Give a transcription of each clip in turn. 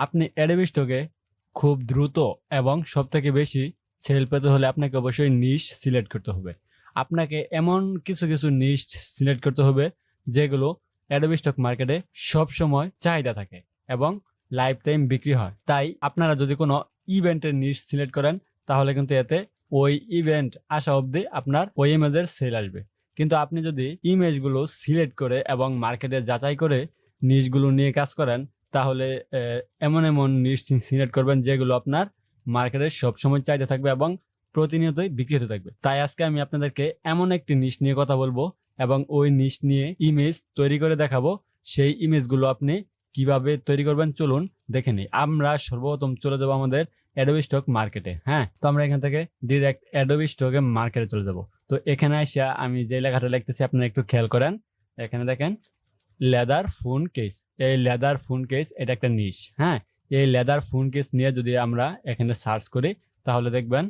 আপনি অ্যাডোবি স্টকে খুব দ্রুত এবং সব থেকে বেশি সেল পেতে হলে আপনাকে অবশ্যই নিশ সিলেক্ট করতে হবে। আপনাকে এমন কিছু কিছু নিশ সিলেক্ট করতে হবে যেগুলো অ্যাডোবি স্টক মার্কেটে সব সময় চাহিদা থাকে এবং লাইফ টাইম বিক্রি হয়। তাই আপনারা যদি কোনো ইভেন্টের নিশ সিলেক্ট করেন, তাহলে কিন্তু এতে ওই ইভেন্ট আসা অবধি আপনার ওই ইমেজের সেল আসবে। কিন্তু আপনি যদি ইমেজগুলো সিলেক্ট করে এবং মার্কেটে যাচাই করে নিশগুলো নিয়ে কাজ করেন তাহলে এমন এমন নিশ সিলেক্ট করবেন যেগুলো আপনার মার্কেটে সবসময় চাহিদা থাকবে এবং প্রতিনিয়তই বিক্রি হতে থাকবে। তাই আজকে আমি আপনাদেরকে এমন একটি নিশ নিয়ে কথা বলব এবং ওই নিশ নিয়ে ইমেজ তৈরি করে দেখাবো। সেই ইমেজগুলো আপনি কীভাবে তৈরি করবেন চলুন দেখে নিই। আমরা সর্বপ্রথম চলে যাব আমাদের অ্যাডোবি স্টক মার্কেটে হ্যাঁ? তো আমরা এখান থেকে ডিরেক্ট অ্যাডোবি স্টকে মার্কেটে চলে যাব। তো এখানে এসে আমি যে লেখাটা লিখতেছি, আপনারা একটু খেয়াল করেন। এখানে দেখেন লেদার ফোন কেস। এই লেদার ফোন কেস এটা একটা নিশ হ্যাঁ? এই লেদার ফোন কেস নিয়ে যদি আমরা এখানে সার্চ করি, তাহলে দেখবেন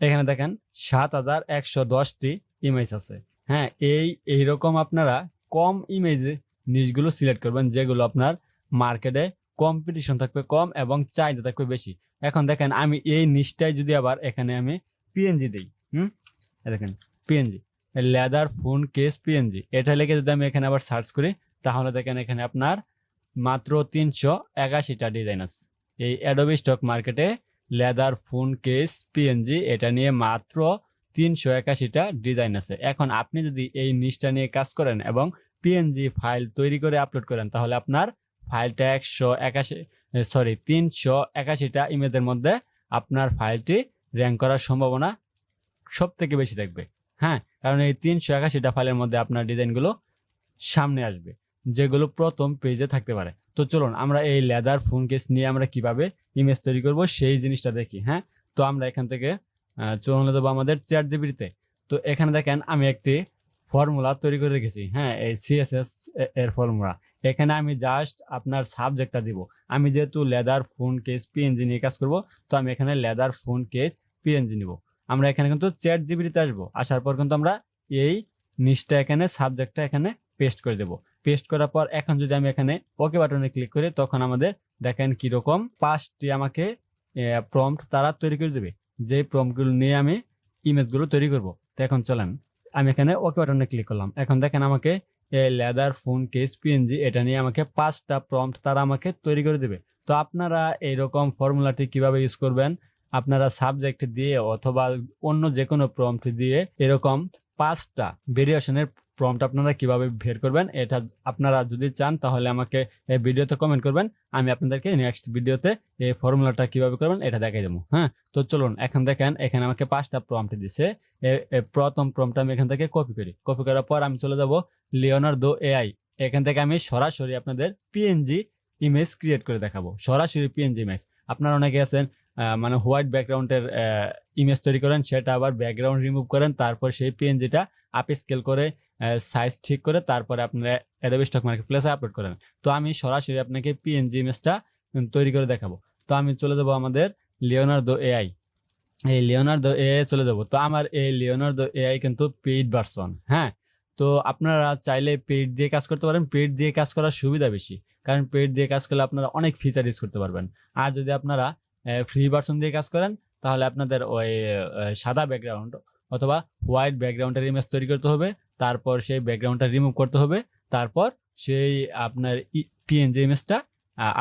এখানে দেখেন সাত হাজার একশো দশটি ইমেজ আছে হ্যাঁ? এই, এইরকম আপনারা কম ইমেজে নিশগুলো সিলেক্ট করবেন, যেগুলো আপনার মার্কেটে কম্পিটিশন থাকবে কম এবং চাহিদা থাকবে বেশি। এখন দেখেন আমি এই নিশটাই যদি আবার এখানে আমি পিএনজি দিই, হুম? দেখেন PNG leather phone case PNG. এটা লিখে যদি আমি এখানে আবার সার্চ করি, তাহলে দেখেন এখানে আপনার মাত্র তিনশো একাশিটা ডিজাইন আছে। এই অ্যাডোবি স্টক মার্কেটে লেদার ফোন কেস পিএনজি এটা নিয়ে মাত্র তিনশো একাশিটা ডিজাইন আছে। এখন আপনি যদি এই নিচটা নিয়ে কাজ করেন এবং পিএনজি ফাইল তৈরি করে আপলোড করেন, তাহলে আপনার ফাইলটা একশো একাশি সরি তিনশো একাশিটা ইমেজের মধ্যে আপনার ফাইলটি র্যাঙ্ক করার সম্ভাবনা সব থেকে বেশি থাকবে। হ্যাঁ কারণ এই তিনশো একাশিটা ফাইলের মধ্যে আপনার ডিজাইনগুলো সামনে আসবে, যেগুলো প্রথম পেজে থাকতে পারে। তো চলুন, আমরা এই লেদার ফোন কেস নিয়ে আমরা কীভাবে ইমেজ তৈরি করব সেই জিনিসটা দেখি হ্যাঁ? তো আমরা এখান থেকে চলুন দেবো আমাদের চ্যাট জিবিতে তো এখানে দেখেন, আমি একটি ফর্মুলা তৈরি করে রেখেছি হ্যাঁ? এই সিএসএস এর ফর্মুলা। এখানে আমি জাস্ট আপনার সাবজেক্টটা দিব। আমি যেহেতু লেদার ফোন কেস পিএনজি নিয়ে কাজ করব, তো আমি এখানে লেদার ফোন কেস পিএনজি নিব। আমরা এখানে কিন্তু চ্যাট জিবিতে আসব। আসার পর কিন্তু আমরা এই নিচটা এখানে সাবজেক্টটা এখানে পেস্ট করে দেব। পেস্ট করার পর এখন যদি আমি এখানে ওকে বাটনে ক্লিক করি, তখন আমাদের দেখেন কীরকম পাঁচটি আমাকে প্রম্পট তারা তৈরি করে দেবে। যে প্রম্পটগুলো নিয়ে আমি ইমেজগুলো তৈরি করব। তো এখন চলেন, আমি এখানে ওকে বাটনে ক্লিক করলাম। এখন দেখেন আমাকে লেদার ফোন কেস পিএনজি এটা নিয়ে আমাকে পাঁচটা প্রম্পট তারা আমাকে তৈরি করে দেবে। তো আপনারা এইরকম ফর্মুলাটি কীভাবে ইউজ করবেন? আপনারা সাবজেক্ট দিয়ে অথবা অন্য যে কোনো প্রম্পট দিয়ে এরকম পাঁচটা ভেরিয়েশনের প্রম্পট আপনারা কীভাবে বের করবেন, এটা আপনারা যদি চান তাহলে আমাকে এই ভিডিওতে কমেন্ট করবেন, আমি আপনাদেরকে নেক্সট ভিডিওতে এই ফর্মুলাটা কীভাবে করবেন এটা দেখাই দেবো হ্যাঁ? তো চলুন, এখন দেখেন, এখানে আমাকে পাঁচটা প্রম্পট দিছে প্রথম প্রম্পট আমি এখান থেকে কপি করি কপি করার পর আমি চলে যাব লিওনার্দো এআই এখান থেকে আমি সরাসরি আপনাদের পিএনজি ইমেজ ক্রিয়েট করে দেখাবো, সরাসরি পিএনজি ইমেজ আপনারা অনেকে আছেন মানে হোয়াইট ব্যাকগ্রাউন্ডের ইমেজ তৈরি করেন, সেটা আবার ব্যাকগ্রাউন্ড রিমুভ করেন, তারপর সেই পিএনজিটা আপ স্কেল করে সাইজ ঠিক করে তারপরে আপনারা অ্যাডোবি স্টক মার্কেট প্লেসে আপলোড করেন। তো আমি সরাসরি আপনাকে পিএনজি ইমেজটা তৈরি করে দেখাবো। তো আমি চলে যাব আমাদের লিওনার্দো এআই এই লিওনার্দো এআই চলে যাব। তো আমার এই লিওনার্দো এআই কিন্তু পেইড ভার্সন হ্যাঁ? তো আপনারা চাইলে পেইড দিয়ে কাজ করতে পারেন। পেইড দিয়ে কাজ করার সুবিধা বেশি। কারণ পেইড দিয়ে কাজ করলে আপনারা অনেক ফিচার ইউজ করতে পারবেন। আর যদি আপনারা ফ্রি ভার্সন দিয়ে কাজ করেন, তাহলে আপনাদের ওই সাদা ব্যাকগ্রাউন্ড অথবা হোয়াইট ব্যাকগ্রাউন্ডের ইমেজ তৈরি করতে হবে, তারপর সেই ব্যাকগ্রাউন্ডটা রিমুভ করতে হবে, তারপর সেই আপনার পিএনজি ইমেজটা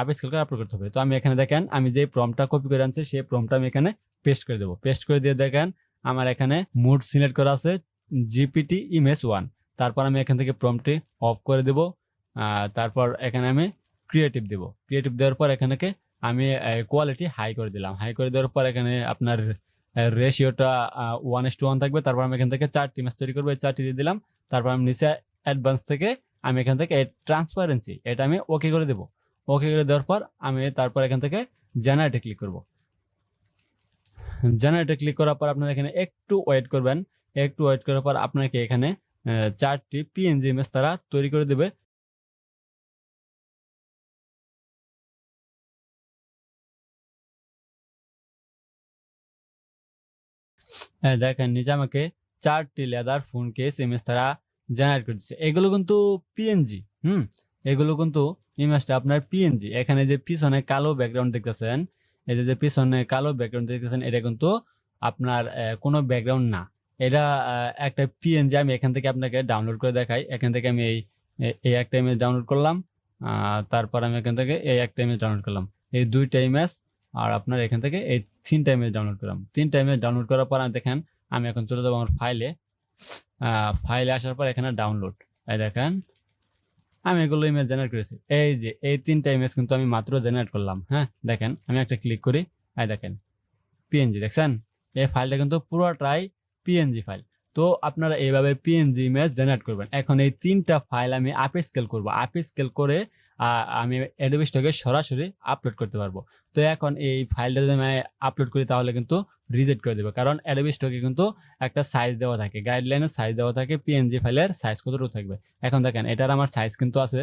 আবিষ্কার করে আপলোড করতে হবে। তো আমি এখানে দেখেন, আমি যে প্রমটা কপি করে আনছি, সেই প্রমটা আমি এখানে পেস্ট করে দেবো। পেস্ট করে দিয়ে দেখেন, আমার এখানে মুড সিলেক্ট করা আছে জিপিটি ইমেজ ওয়ান তারপর আমি এখান থেকে প্রমটি অফ করে দেবো তারপর এখানে আমি ক্রিয়েটিভ দেবো। ক্রিয়েটিভ দেওয়ার পর এখানে আমি কোয়ালিটি হাই করে দিলাম। হাই করে দেওয়ার পর এখানে আপনার রেশিওটা ওয়ান এস টু ওয়ান থাকবে। তারপর আমি এখান থেকে চারটি ম্যাচ তৈরি করব। এই চারটি দিয়ে দিলাম। তারপর আমি নিচে অ্যাডভান্স থেকে আমি এখান থেকে ট্রান্সপারেন্সি এটা আমি ওকে করে দেবো। ওকে করে দেওয়ার পর আমি তারপর এখান থেকে জেনারেটে ক্লিক করব। জেনারেটে ক্লিক করার পর আপনারা এখানে একটু ওয়েট করবেন। একটু ওয়েট করার পর আপনাকে এখানে চারটি পিএনজি ইমেজ তারা তৈরি করে দেবে। দেখেন নিচে আমাকে চারটি লেদার ফোন কেস ইমেজ তারা জেনারেট করে দিচ্ছে এগুলো কিন্তু পিএনজি হুম? এগুলো কিন্তু ইমেজটা আপনার পিএনজি এখানে যে পিছনে কালো ব্যাকগ্রাউন্ড দেখতেছেন, এই যে পিছনে কালো ব্যাকগ্রাউন্ড দেখতেছেন, এটা কিন্তু আপনার কোনো ব্যাকগ্রাউন্ড না। এটা একটা পিএনজি আমি এখান থেকে আপনাকে ডাউনলোড করে দেখাই। এখান থেকে আমি এই এই একটা ইমেজ ডাউনলোড করলাম তারপর আমি এখান থেকে এই একটা ইমেজ ডাউনলোড করলাম। এই দুইটা ইমেজ আর আপনার এখান থেকে এই তিন ইমেজ ডাউনলোড করলাম। তিন ইমেজ ডাউনলোড করার পর আমি দেখেন, আমি এখন চলে যাব আমার ফাইলে ফাইলে আসার পর এখানে ডাউনলোড এই দেখেন, আমি এগুলো ইমেজ জেনারেট করেছি। এই যে, এই তিনটা ইমেজ কিন্তু আমি মাত্র জেনারেট করলাম। হ্যাঁ দেখেন, আমি একটা ক্লিক করি। এই দেখেন পিএনজি দেখছেন? এই ফাইলটা কিন্তু পুরোটাই পিএনজি ফাইল তো আপনারা এইভাবে পিএনজি ইমেজ জেনারেট করবেন। এখন এই তিনটা ফাইল আমি আপ স্কেল করব। আপ স্কেল করে আমি অ্যাডোবি স্টকে সরাসরি আপলোড করতে পারব। তো এখন এই ফাইলটা যদি আমি আপলোড করি, তাহলে কিন্তু রিজেক্ট করে দেবে। কারণ অ্যাডোবি স্টকে কিন্তু একটা সাইজ দেওয়া থাকে। গাইডলাইনের সাইজ দেওয়া থাকে পিএনজি ফাইলের সাইজ কতটুকু থাকবে? এখন দেখেন, এটার আমার সাইজ কিন্তু আছে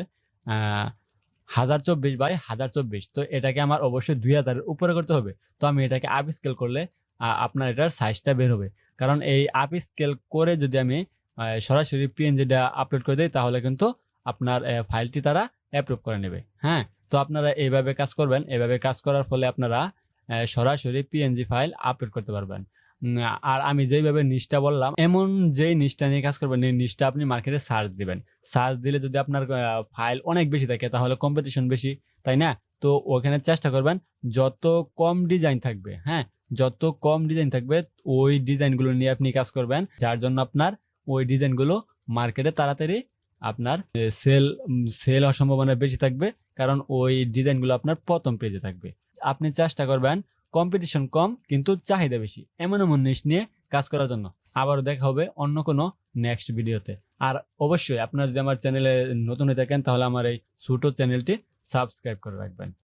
হাজার চব্বিশ বাই হাজার চব্বিশ তো এটাকে আমার অবশ্যই দুই হাজারের উপরে করতে হবে। তো আমি এটাকে আপ স্কেল করলে আপনার এটার সাইজটা বের হবে। কারণ এই আপ স্কেল করে যদি আমি সরাসরি পিএনজিটা আপলোড করে দিই, তাহলে কিন্তু আপনার ফাইলটি তারা অ্যাপ্রুভ করে নেবে। হ্যাঁ? তো আপনারা এইভাবে কাজ করবেন। এইভাবে কাজ করার ফলে আপনারা সরাসরি পিএনজি ফাইল আপলোড করতে পারবেন। আর আমি যেইভাবে নিচটা বললাম, এমন যেই নিচটা নিয়ে কাজ করবেন, এই নিচটা আপনি মার্কেটে সার্চ দিবেন। সার্চ দিলে যদি আপনার ফাইল অনেক বেশি থাকে, তাহলে কম্পিটিশন বেশি, তাই না? তো ওখানে চেষ্টা করবেন, যত কম ডিজাইন থাকবে হ্যাঁ? যত কম ডিজাইন থাকবে, ওই ডিজাইনগুলো নিয়ে আপনি কাজ করবেন। যার জন্য আপনার ওই ডিজাইনগুলো মার্কেটে তাড়াতাড়ি আপনার সেল সেল হওয়ার সম্ভাবনা বেশি থাকবে, কারণ ওই ডিজাইনগুলো আপনার প্রথম পেজে থাকবে। আপনি চেষ্টা করবেন কম্পিটিশন কম, কিন্তু চাহিদা বেশি, এমন এমন নিশ নিয়ে কাজ করার জন্য। আবারও দেখা হবে অন্য কোনো নেক্সট ভিডিওতে আর অবশ্যই, আপনারা যদি আমার চ্যানেলে নতুন হয়ে থাকেন, তাহলে আমার এই ছোটো চ্যানেলটি সাবস্ক্রাইব করে রাখবেন।